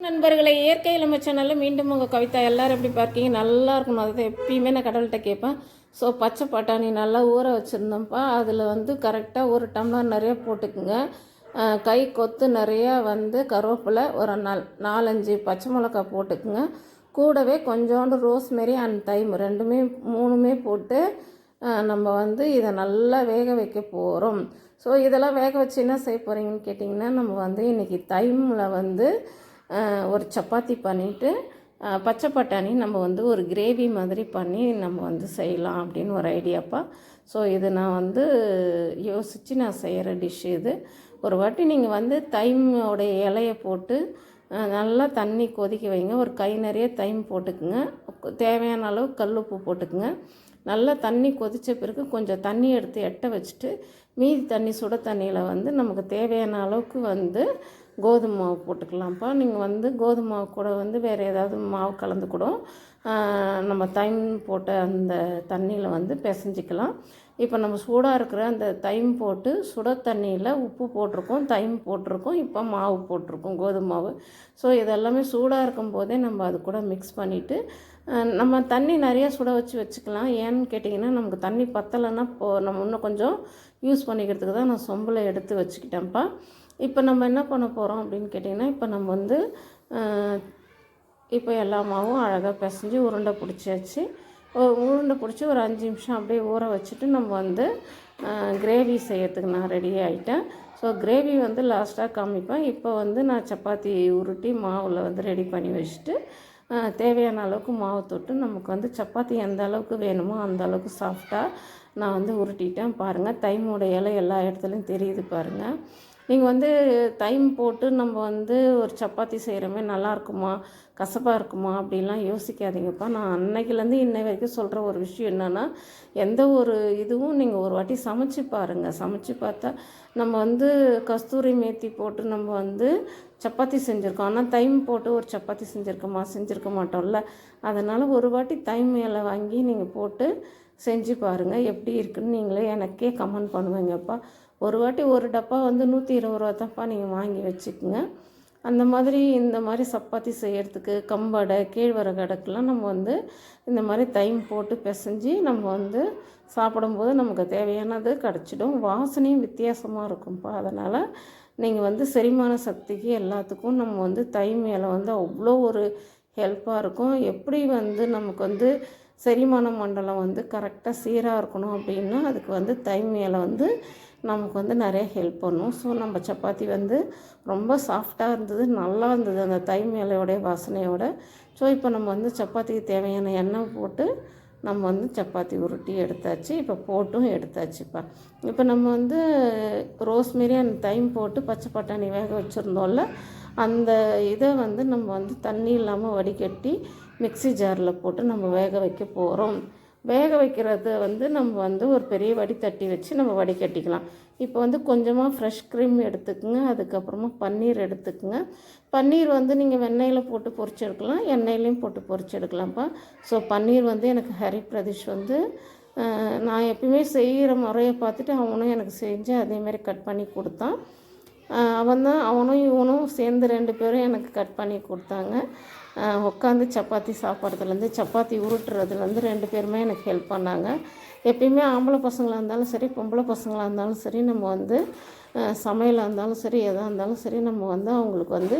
நண்பர்களை இயற்கை இளமை சேனலில் மீண்டும் உங்கள் கவிதா எல்லாரும் எப்படி பார்க்கீங்க? நல்லா இருக்கணும். அதுதான் எப்பயுமே நான் கடவுள்கிட்ட கேட்பேன். ஸோ பச்சை பட்டாணி நல்லா ஊற வச்சுருந்தோம்ப்பா அதில் வந்து கரெக்டாக ஒரு டம்ளர் நிறைய போட்டுக்குங்க. கை கொத்து நிறையா வந்து கருவேப்பிலை ஒரு நால் நாலஞ்சு பச்சை மிளகா போட்டுக்குங்க. கூடவே கொஞ்சோண்டு ரோஸ்மெரி அண்ட் தைம் ரெண்டுமே மூணுமே போட்டு நம்ம வந்து இதை நல்லா வேக வைக்க போகிறோம் ஸோ இதெல்லாம் வேக வச்சு என்ன செய்ய போகிறீங்கன்னு கேட்டிங்கன்னா நம்ம வந்து இன்றைக்கி தைமில் வந்து ஒரு சப்பாத்தி பண்ணிவிட்டு பச்சை பட்டாணி நம்ம வந்து ஒரு கிரேவி மாதிரி பண்ணி நம்ம வந்து செய்யலாம் அப்படின்னு ஒரு ஐடியாப்பா. ஸோ இது நான் வந்து யோசித்து நான் செய்கிற டிஷ் இது. ஒரு வாட்டி நீங்கள் வந்து தைமோடைய இலையை போட்டு நல்லா தண்ணி கொதிக்க வைங்க. ஒரு கை நிறைய தைம் போட்டுக்குங்க. தேவையான அளவு கல் உப்பு போட்டுக்குங்க. நல்லா தண்ணி கொதித்த பிறகு கொஞ்சம் தண்ணி எடுத்து எட்ட வச்சுட்டு மீதி தண்ணி சுட தண்ணியில் வந்து நமக்கு தேவையான அளவுக்கு வந்து கோதுமை மாவு போட்டுக்கலாம்ப்பா. நீங்கள் வந்து கோதுமை மாவு கூட வந்து வேறு ஏதாவது மாவு கலந்து கூட நம்ம தைம் போட்ட அந்த தண்ணியில் வந்து பிசைஞ்சிக்கலாம். இப்போ நம்ம சூடாக இருக்கிற அந்த தைம் போட்டு சுட தண்ணியில் உப்பு போட்டிருக்கோம் தைம் போட்டிருக்கோம் இப்போ மாவு போட்டிருக்கோம் கோதுமை மாவு ஸோ இதெல்லாமே சூடாக இருக்கும் போதே நம்ம அது கூட மிக்ஸ் பண்ணிவிட்டு நம்ம தண்ணி நிறையா சுட வச்சு வச்சுக்கலாம். ஏன்னு கேட்டிங்கன்னா நமக்கு தண்ணி பத்தலைன்னா இப்போ நம்ம இன்னும் கொஞ்சம் யூஸ் பண்ணிக்கிறதுக்கு தான் நான் சொம்பில் எடுத்து வச்சுக்கிட்டேன்ப்பா. இப்போ நம்ம என்ன பண்ண போகிறோம் அப்படின்னு கேட்டிங்கன்னா இப்போ நம்ம வந்து இப்போ எல்லா மாவும் அழகாக பிசைஞ்சு உருண்டை பிடிச்சாச்சு. உருண்டை பிடிச்சி ஒரு அஞ்சு நிமிஷம் அப்படியே ஊற வச்சுட்டு நம்ம வந்து கிரேவி செய்யறதுக்கு நான் ரெடி ஆகிட்டேன் ஸோ கிரேவி வந்து லாஸ்ட்டாக காமிப்பேன். இப்போ வந்து நான் சப்பாத்தி உருட்டி மாவில் வந்து ரெடி பண்ணி வச்சுட்டு தேவையான அளவுக்கு மாவு தொட்டு நமக்கு வந்து சப்பாத்தி எந்த அளவுக்கு வேணுமோ அந்த அளவுக்கு சாஃப்டாக நான் வந்து உருட்டிட்டேன். பாருங்கள் தைமோட இலை எல்லா இடத்துலையும் தெரியுது பாருங்கள் நீங்கள் வந்து தைம் போட்டு நம்ம வந்து ஒரு சப்பாத்தி செய்கிறோமே நல்லா இருக்குமா? கசப்பாக இருக்குமா? அப்படின்லாம் யோசிக்காதீங்கப்பா. நான் அன்னைக்குலேருந்து இன்னை வரைக்கும் சொல்கிற ஒரு விஷயம் என்னென்னா எந்த ஒரு இதுவும் நீங்கள் ஒரு வாட்டி சமைச்சு பாருங்கள் சமைச்சு பார்த்தா நம்ம வந்து கஸ்தூரி மேத்தி போட்டு நம்ம வந்து சப்பாத்தி செஞ்சுருக்கோம். ஆனால் தைம் போட்டு ஒரு சப்பாத்தி செஞ்சுருக்கோமா? செஞ்சுருக்க மாட்டோம்ல. அதனால் ஒரு வாட்டி தைம் மேலே வாங்கி நீங்கள் போட்டு செஞ்சு பாருங்கள் எப்படி இருக்குன்னு நீங்களே எனக்கே கமெண்ட் பண்ணுவீங்கப்பா ஒரு வாட்டி ஒரு டப்பா வந்து நூற்றி இருபது ரூபா தான்ப்பா நீங்கள் வாங்கி வச்சுக்கோங்க. அந்த மாதிரி இந்த மாதிரி சப்பாத்தி செய்கிறதுக்கு கம்படை கேழ்வரகு அடைக்கெலாம் நம்ம வந்து இந்த மாதிரி தைம் போட்டு பிசைஞ்சு நம்ம வந்து சாப்பிடும்போது நமக்கு தேவையானது கிடச்சிடும். வாசனையும் வித்தியாசமாக இருக்கும்ப்பா. அதனால் நீங்கள் வந்து செரிமான சக்திக்கு எல்லாத்துக்கும் நம்ம வந்து தை மேலே வந்து அவ்வளோ ஒரு ஹெல்ப்பாக இருக்கும். எப்படி வந்து நமக்கு வந்து செரிமான மண்டலம் வந்து கரெக்டாக சீராக இருக்கணும் அப்படின்னா அதுக்கு வந்து தை மேலே வந்து நமக்கு வந்து நிறைய ஹெல்ப் பண்ணும். ஸோ நம்ம சப்பாத்தி வந்து ரொம்ப சாஃப்டாக இருந்தது நல்லா இருந்தது அந்த தை மேலையோடைய வாசனையோட. ஸோ இப்போ நம்ம வந்து சப்பாத்திக்கு தேவையான எண்ணெய் போட்டு நம்ம வந்து சப்பாத்தி உருட்டி எடுத்தாச்சு. இப்போ போட்டும் எடுத்தாச்சுப்பா. இப்போ நம்ம வந்து ரோஸ்மெரி அண்ட் தைம் போட்டு பச்சை பட்டாணி வேக வச்சுருந்தோம்ல அந்த இதை வந்து நம்ம வந்து தண்ணி இல்லாமல் வடிகட்டி மிக்ஸி ஜாரில் போட்டு நம்ம வேக வைக்க போகிறோம். வேக வைக்கிறத வந்து நம்ம வந்து ஒரு பெரிய வடி தட்டி வச்சு நம்ம வடிகட்டிக்கலாம் இப்போ வந்து கொஞ்சமாக ஃப்ரெஷ் க்ரீம் எடுத்துக்கோங்க. அதுக்கப்புறமா பன்னீர் எடுத்துக்கோங்க. பன்னீர் வந்து நீங்கள் வெண்ணெயில் போட்டு பொரிச்சு எடுக்கலாம். எண்ணெயிலையும் போட்டு பொரிச்சு எடுக்கலாம்ப்பா. ஸோ பன்னீர் வந்து எனக்கு ஹரி பிரதீஷ் வந்து நான் எப்பயுமே செய்கிற முறையை பார்த்துட்டு அவனும் எனக்கு செஞ்சு அதேமாரி கட் பண்ணி கொடுத்தான். அவன் தான் அவனும் இவனும் சேர்ந்து ரெண்டு பேரும் எனக்கு கட் பண்ணி கொடுத்தாங்க. உட்காந்து சப்பாத்தி சாப்பிட்றதுலேருந்து சப்பாத்தி உருட்டுறதுலேருந்து ரெண்டு பேருமே எனக்கு ஹெல்ப் பண்ணாங்க. எப்பயுமே ஆம்பளை பசங்களாக இருந்தாலும் சரி பொம்பளை பசங்களாக இருந்தாலும் சரி நம்ம வந்து சமையலாக இருந்தாலும் சரி எதாக இருந்தாலும் சரி நம்ம வந்து அவங்களுக்கு வந்து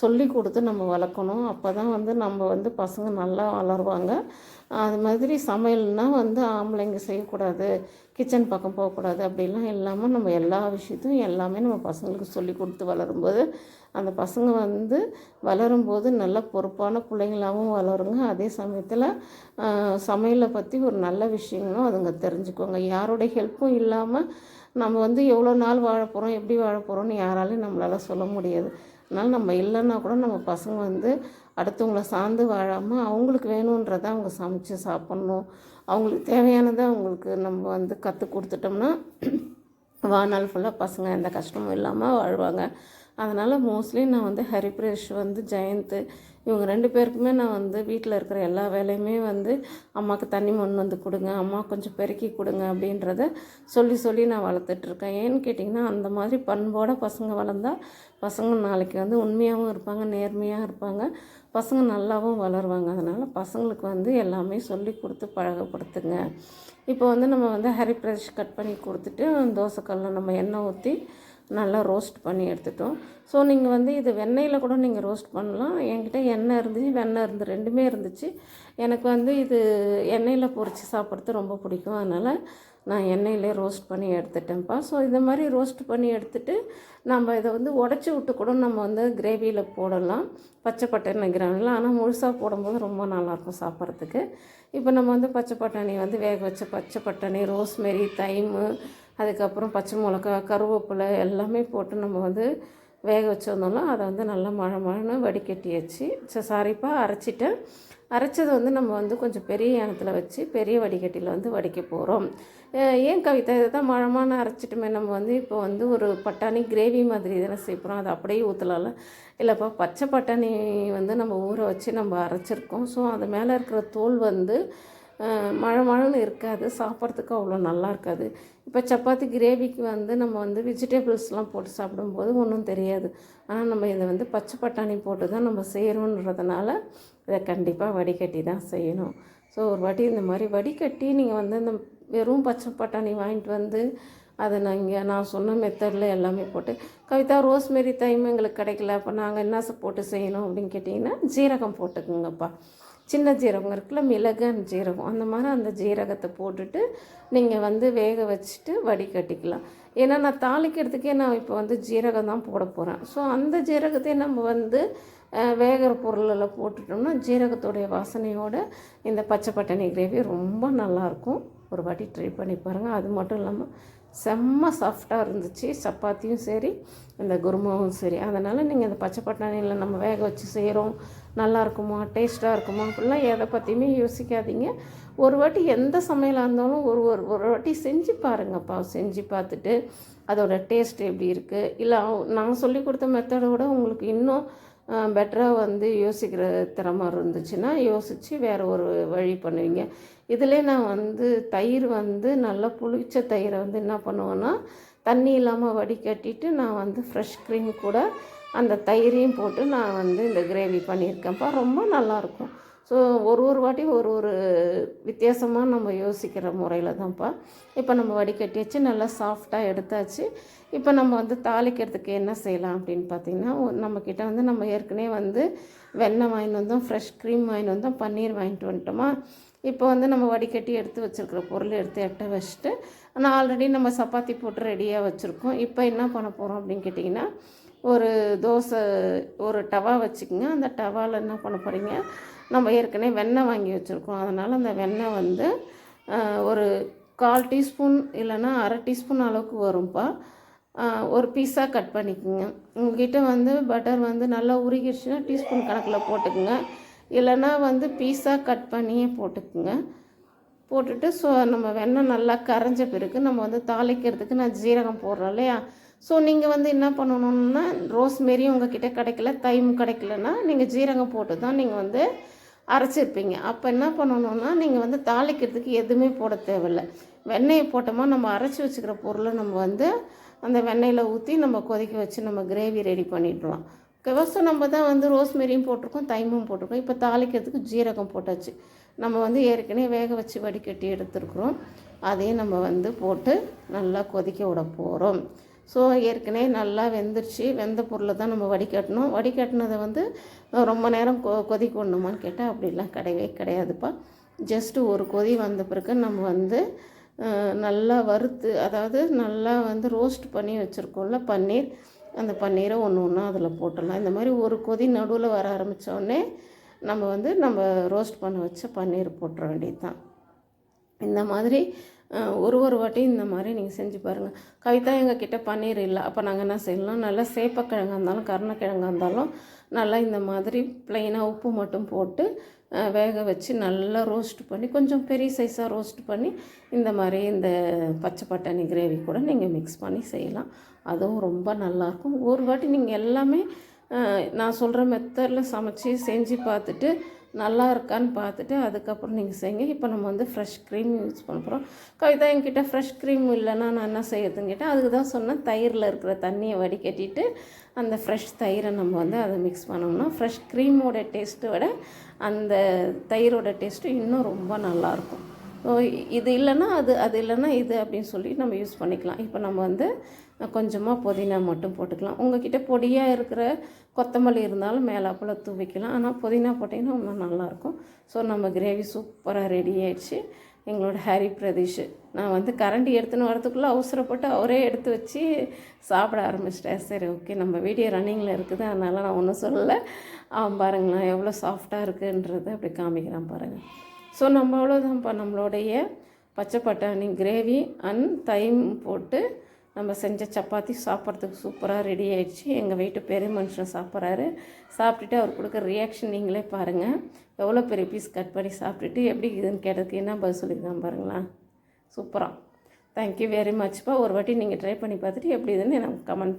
சொல்லி கொடுத்து நம்ம வளர்க்கணும். அப்போ தான் வந்து நம்ம வந்து பசங்க நல்லா வளருவாங்க. அது மாதிரி சமையல்னால் வந்து ஆம்பளைங்க செய்யக்கூடாது கிச்சன் பக்கம் போகக்கூடாது அப்படிலாம் இல்லாமல் நம்ம எல்லா விஷயத்தையும் எல்லாமே நம்ம பசங்களுக்கு சொல்லி கொடுத்து வளரும்போது அந்த பசங்க வந்து வளரும்போது நல்ல பொறுப்பான பிள்ளைங்களாகவும் வளருங்க. அதே சமயத்தில் சமையலை பற்றி ஒரு நல்ல விஷயங்களும் அதுங்க தெரிஞ்சுக்குவாங்க. யாரோடைய ஹெல்ப்பும் இல்லாமல் நம்ம வந்து எவ்வளோ நாள் வாழ போகிறோம் எப்படி வாழ போகிறோம்னு யாராலையும் நம்மளால் சொல்ல முடியாது. அதனால் நம்ம இல்லைன்னா கூட நம்ம பசங்க வந்து அடுத்தவங்கள சார்ந்து வாழாமல் அவங்களுக்கு வேணுன்றதை அவங்க சமைச்சு சாப்பிட்ணும். அவங்களுக்கு தேவையானதை அவங்களுக்கு நம்ம வந்து கற்றுக் கொடுத்துட்டோம்னா வாழ்நாள் ஃபுல்லாக பசங்க எந்த கஷ்டமும் இல்லாமல் வாழ்வாங்க. அதனால் மோஸ்ட்லி நான் வந்து ஹரிப்ரேஷ் வந்து ஜெயந்த் இவங்க ரெண்டு பேருக்குமே நான் வந்து வீட்டில் இருக்கிற எல்லா வேலையுமே வந்து அம்மாவுக்கு தண்ணி மண் வந்து கொடுங்க அம்மா கொஞ்சம் பெருக்கி கொடுங்க அப்படின்றத சொல்லி சொல்லி நான் வளர்த்துட்ருக்கேன் ஏன்னு கேட்டிங்கன்னா அந்த மாதிரி பண்போட பசங்க வளர்ந்தா பசங்க நாளைக்கு வந்து உண்மையாகவும் இருப்பாங்க நேர்மையாக இருப்பாங்க. பசங்க நல்லாவும் வளருவாங்க. அதனால் பசங்களுக்கு வந்து எல்லாமே சொல்லி கொடுத்து பழகப்படுத்துங்க. இப்போ வந்து நம்ம வந்து ஹரிப்ரஷ் கட் பண்ணி கொடுத்துட்டு தோசைக்கல்லில் நம்ம எண்ணெய் ஊற்றி நல்லா ரோஸ்ட் பண்ணி எடுத்துட்டோம். ஸோ நீங்கள் வந்து இது வெண்ணெயில் கூட நீங்கள் ரோஸ்ட் பண்ணலாம். என்கிட்ட எண்ணெய் இருந்துச்சு வெண்ணெய் இருந்து ரெண்டுமே இருந்துச்சு. எனக்கு வந்து இது எண்ணெயில் பொரித்து சாப்பிட்றது ரொம்ப பிடிக்கும். அதனால் நான் எண்ணெயிலே ரோஸ்ட் பண்ணி எடுத்துட்டேன்ப்பா. ஸோ இந்த மாதிரி ரோஸ்ட் பண்ணி எடுத்துட்டு நம்ம இதை வந்து உடச்சி விட்டு கூட நம்ம வந்து கிரேவியில் போடலாம். பச்சை பட்டாணி கிராமில் ஆனால் முழுசாக போடும்போது ரொம்ப நல்லாயிருக்கும் சாப்பிட்றதுக்கு. இப்போ நம்ம வந்து பச்சை பட்டாணி வந்து வேக வச்ச பச்சை பட்டாணி ரோஸ்மெரி தைமு அதுக்கப்புறம் பச்சை மிளகா கருவேப்பிலை எல்லாமே போட்டு நம்ம வந்து வேக வச்சிருந்தோம்னா அதை வந்து நல்லா மழை மழைன்னு வடிகட்டி வச்சு சாரிப்பாக அரைச்சிட்டேன் அரைச்சது வந்து நம்ம வந்து கொஞ்சம் பெரிய யானத்தில் வச்சு பெரிய வடிகட்டியில் வந்து வடிக்க போகிறோம் ஏன் கவிதா இதை தான் மழமான அரைச்சிட்டுமே நம்ம வந்து இப்போ வந்து ஒரு பட்டாணி கிரேவி மாதிரி தானே சேர்க்குறோம் அதை அப்படியே ஊற்றலாம்ல இல்லைப்பா பச்சை பட்டாணி வந்து நம்ம ஊற வச்சு நம்ம அரைச்சிருக்கோம். ஸோ அது மேலே இருக்கிற தோல் வந்து மழை மழைன்னு இருக்காது. சாப்பிட்றதுக்கு அவ்வளோ நல்லா இருக்காது. இப்போ சப்பாத்தி கிரேவிக்கு வந்து நம்ம வந்து வெஜிடபிள்ஸ்லாம் போட்டு சாப்பிடும்போது ஒன்றும் தெரியாது. ஆனால் நம்ம இதை வந்து பச்சை பட்டாணி போட்டு தான் நம்ம செய்கிறோன்றதுனால இதை கண்டிப்பாக வடிகட்டி தான் செய்யணும். ஸோ ஒரு வாட்டி இந்த மாதிரி வடிகட்டி நீங்கள் வந்து இந்த வெறும் பச்சை பட்டாணி வாங்கிட்டு வந்து அதை நான் இங்கே நான் சொன்ன மெத்தடில் எல்லாமே போட்டு கவிதா ரோஸ்மெரி தைம் எங்களுக்கு கிடைக்கல அப்போ நாங்கள் என்ன போட்டு செய்யணும் அப்படின்னு கேட்டிங்கன்னா ஜீரகம் போட்டுக்குங்கப்பா. சின்ன ஜீரகம் இருக்குல்ல மிளகு ஜீரகம். அந்த மாதிரி அந்த ஜீரகத்தை போட்டுட்டு நீங்கள் வந்து வேக வச்சுட்டு வடிகட்டிக்கலாம் ஏன்னா நான் தாளிக்கிறதுக்கே நான் இப்போ வந்து ஜீரகம் தான் போட போகிறேன் ஸோ அந்த ஜீரகத்தையே நம்ம வந்து வேகிற பொருளில் போட்டுட்டோம்னா ஜீரகத்துடைய வாசனையோட இந்த பச்சை பட்டாணி கிரேவி ரொம்ப நல்லாயிருக்கும் ஒரு வாட்டி ட்ரை பண்ணி பாருங்கள் அது மட்டும் இல்லாமல் செம்ம சாஃப்டாக இருந்துச்சு. சப்பாத்தியும் சரி இந்த குருமாவும் சரி. அதனால் நீங்கள் இந்த பச்சை பட்டாணியில் நம்ம வேக வச்சு செய்கிறோம் நல்லா இருக்குமா? டேஸ்ட்டாக இருக்குமா? அப்படிலாம் எதை பற்றியுமே யோசிக்காதீங்க. ஒரு வாட்டி எந்த சமையலாக இருந்தாலும் ஒரு ஒரு ஒரு வாட்டி செஞ்சு பாருங்கப்பா. செஞ்சு பார்த்துட்டு அதோடய டேஸ்ட் எப்படி இருக்குது இல்லை நான் சொல்லி கொடுத்த மெத்தடோட உங்களுக்கு இன்னும் பெட்டராக வந்து யோசிக்கிற திறமை இருந்துச்சுன்னா யோசித்து வேறு ஒரு வழி பண்ணுவீங்க. இதிலே நான் வந்து தயிர் வந்து நல்லா புளிச்ச தயிரை வந்து என்ன பண்ணுவேன்னா தண்ணி இல்லாமல் வடிகட்டிட்டு நான் வந்து ஃப்ரெஷ் க்ரீம் கூட அந்த தயிரையும் போட்டு நான் வந்து இந்த கிரேவி பண்ணியிருக்கேன்ப்பா. ரொம்ப நல்லாயிருக்கும். ஸோ ஒரு ஒரு வாட்டி ஒரு ஒரு வித்தியாசமாக நம்ம யோசிக்கிற முறையில் தான்ப்பா. இப்போ நம்ம வடிகட்டி வச்சு நல்லா சாஃப்டாக எடுத்தாச்சு. இப்போ நம்ம வந்து தாளிக்கிறதுக்கு என்ன செய்யலாம் அப்படின்னு பார்த்திங்கன்னா நம்மக்கிட்ட வந்து நம்ம ஏற்கனவே வந்து வெண்ணெய் வாங்கிட்டு வந்தோம் ஃப்ரெஷ் க்ரீம் வாங்கிட்டு வந்தோம் பன்னீர் வாங்கிட்டு வந்துட்டோமா. இப்போ வந்து நம்ம வடிகட்டி எடுத்து வச்சுருக்கிற பொருள் எடுத்து எட்ட வச்சுட்டு ஆனால் ஆல்ரெடி நம்ம சப்பாத்தி போட்டு ரெடியாக வச்சுருக்கோம். இப்போ என்ன பண்ண போகிறோம் அப்படின்னு கேட்டிங்கன்னா ஒரு தோசை ஒரு டவா வச்சுக்கோங்க. அந்த டவாவில் என்ன பண்ண போகிறீங்க நம்ம ஏற்கனவே வெண்ணெய் வாங்கி வச்சுருக்கோம். அதனால் அந்த வெண்ணெய் வந்து ஒரு கால் டீஸ்பூன் இல்லைன்னா அரை டீஸ்பூன் அளவுக்கு வரும்ப்பா ஒரு பீஸாக கட் பண்ணிக்கோங்க. உங்ககிட்ட வந்து பட்டர் வந்து நல்லா உருகிடுச்சுன்னா டீஸ்பூன் கணக்கில் போட்டுக்குங்க. இல்லைன்னா வந்து பீஸாக கட் பண்ணியே போட்டுக்குங்க. போட்டுட்டு ஸோ நம்ம வெண்ணெய் நல்லா கரைஞ்ச பிறகு நம்ம வந்து தாளிக்கிறதுக்கு நான் ஜீரகம் போடுறோம் இல்லையா? ஸோ நீங்கள் வந்து என்ன பண்ணணுன்னா ரோஸ்மேரி உங்ககிட்ட கிடைக்கல தைம் கிடைக்கலன்னா நீங்கள் ஜீரகம் போட்டு தான் நீங்கள் வந்து அரைச்சிருப்பீங்க. அப்போ என்ன பண்ணணுன்னா நீங்கள் வந்து தாளிக்கிறதுக்கு எதுவுமே போட தேவையில்லை. வெண்ணெயை போட்டோமா நம்ம அரைச்சி வச்சுக்கிற பொருளை நம்ம வந்து அந்த வெண்ணெயில் ஊற்றி நம்ம கொதிக்க வச்சு நம்ம கிரேவி ரெடி பண்ணிடலாம். கவசம் நம்ம தான் வந்து ரோஸ்மெரியும் போட்டிருக்கோம் தைமும் போட்டிருக்கோம். இப்போ தாளிக்கிறதுக்கு ஜீரகம் போட்டாச்சு. நம்ம வந்து ஏற்கனவே வேக வச்சு வடிகட்டி எடுத்துருக்குறோம். அதையும் நம்ம வந்து போட்டு நல்லா கொதிக்க விட போகிறோம் ஸோ ஏற்கனவே நல்லா வெந்துருச்சு. வெந்த பொருளை தான் நம்ம வடிகட்டணும். வடிகட்டினதை வந்து ரொம்ப நேரம் கொ கொதிக்க விடணுமான்னு கேட்டால் அப்படிலாம் கிடையவே கிடையாதுப்பா. ஜஸ்ட்டு ஒரு கொதி வந்த பிறகு நம்ம வந்து நல்லா வறுத்து அதாவது நல்லா வந்து ரோஸ்ட் பண்ணி வச்சுருக்கோம்ல பன்னீர். அந்த பன்னீரை ஒன்று ஒன்றா அதில் போட்டுடலாம். இந்த மாதிரி ஒரு கொதி நடுவில் வர ஆரம்பித்தோடனே நம்ம வந்து நம்ம ரோஸ்ட் பண்ண வச்ச பன்னீர் போட்டுற வேண்டியது தான் இந்த மாதிரி ஒரு ஒரு வாட்டியும் இந்த மாதிரி நீங்கள் செஞ்சு பாருங்கள் கவிதா எங்கள் கிட்டே பன்னீர் இல்லை. அப்போ நாங்கள் என்ன செய்யலாம்? நல்லா சேப்பக்கிழங்கா இருந்தாலும் கருணக்கிழங்கா இருந்தாலும் நல்லா இந்த மாதிரி ப்ளைனாக உப்பு மட்டும் போட்டு வேக வச்சு நல்லா ரோஸ்ட் பண்ணி கொஞ்சம் பெரிய சைஸாக ரோஸ்ட் பண்ணி இந்த மாதிரி இந்த பச்சை பட்டாணி கிரேவி கூட நீங்கள் மிக்ஸ் பண்ணி செய்யலாம். அதுவும் ரொம்ப நல்லாயிருக்கும் ஒரு வாட்டி நீங்கள் எல்லாமே நான் சொல்கிற மெத்தடில் சமைச்சு செஞ்சு பார்த்துட்டு நல்லா இருக்கான்னு பார்த்துட்டு அதுக்கப்புறம் நீங்கள் செய்யுங்க. இப்போ நம்ம வந்து ஃப்ரெஷ் க்ரீம் யூஸ் பண்ண போகிறோம் கவிதா என்கிட்ட ஃப்ரெஷ் க்ரீம் இல்லைன்னா நான் என்ன செய்யறதுன்னு கேட்டேன் அதுக்கு தான் சொன்னேன். தயிரில் இருக்கிற தண்ணியை வடிகட்டிட்டு அந்த ஃப்ரெஷ் தயிரை நம்ம வந்து அதை மிக்ஸ் பண்ணோம்னா ஃப்ரெஷ் க்ரீமோட டேஸ்ட்டை விட அந்த தயிரோட டேஸ்ட்டு இன்னும் ரொம்ப நல்லாயிருக்கும் இது இல்லைன்னா அது அது இல்லைன்னா இது அப்படின்னு சொல்லி நம்ம யூஸ் பண்ணிக்கலாம். இப்போ நம்ம வந்து கொஞ்சமாக புதினா மட்டும் போட்டுக்கலாம். உங்கள்கிட்ட பொடியாக இருக்கிற கொத்தமல்லி இருந்தாலும் மேலாப்பில் தூவிக்கலாம். ஆனால் புதினா போட்டிங்கன்னா இன்னும் நல்லாயிருக்கும். ஸோ நம்ம கிரேவி சூப்பராக ரெடி ஆயிடுச்சு. எங்களோட ஹரி பிரதீஷ். நான் வந்து கரண்டி எடுத்துன்னு வரதுக்குள்ளே அவசரப்பட்டு அவரே எடுத்து வச்சு சாப்பிட ஆரம்பிச்சிட்டேன் சரி ஓகே நம்ம வீடியோ ரன்னிங்கில் இருக்குது. அதனால் நான் ஒன்றும் சொல்லலை. அவன் பாருங்களேன் எவ்வளோ சாஃப்டாக இருக்குன்றது அப்படி காமிக்கிறான் பாருங்கள் ஸோ நம்ம அவ்வளோதான்ப்பா நம்மளுடைய பச்சை பட்டாணி கிரேவி அண்ட் தைம் போட்டு நம்ம செஞ்ச சப்பாத்தி சாப்பிட்றதுக்கு சூப்பராக ரெடி ஆயிடுச்சு. எங்கள் வீட்டு பெரிய மனுஷன் சாப்பிட்றாரு. சாப்பிட்டுட்டு அவர் கொடுக்குற ரியாக்ஷன் நீங்களே பாருங்கள் எவ்வளோ பெரிய பீஸ் கட் பண்ணி சாப்பிட்டுட்டு எப்படி இதுன்னு கேட்டதுக்கு என்ன பதில் சொல்லியிருக்கான் பாருங்களேன். சூப்பராக தேங்க்யூ வெரி மச்ப்பா ஒரு வாட்டி நீங்கள் ட்ரை பண்ணி பார்த்துட்டு எப்படி இதுன்னு எனக்கு கமெண்ட்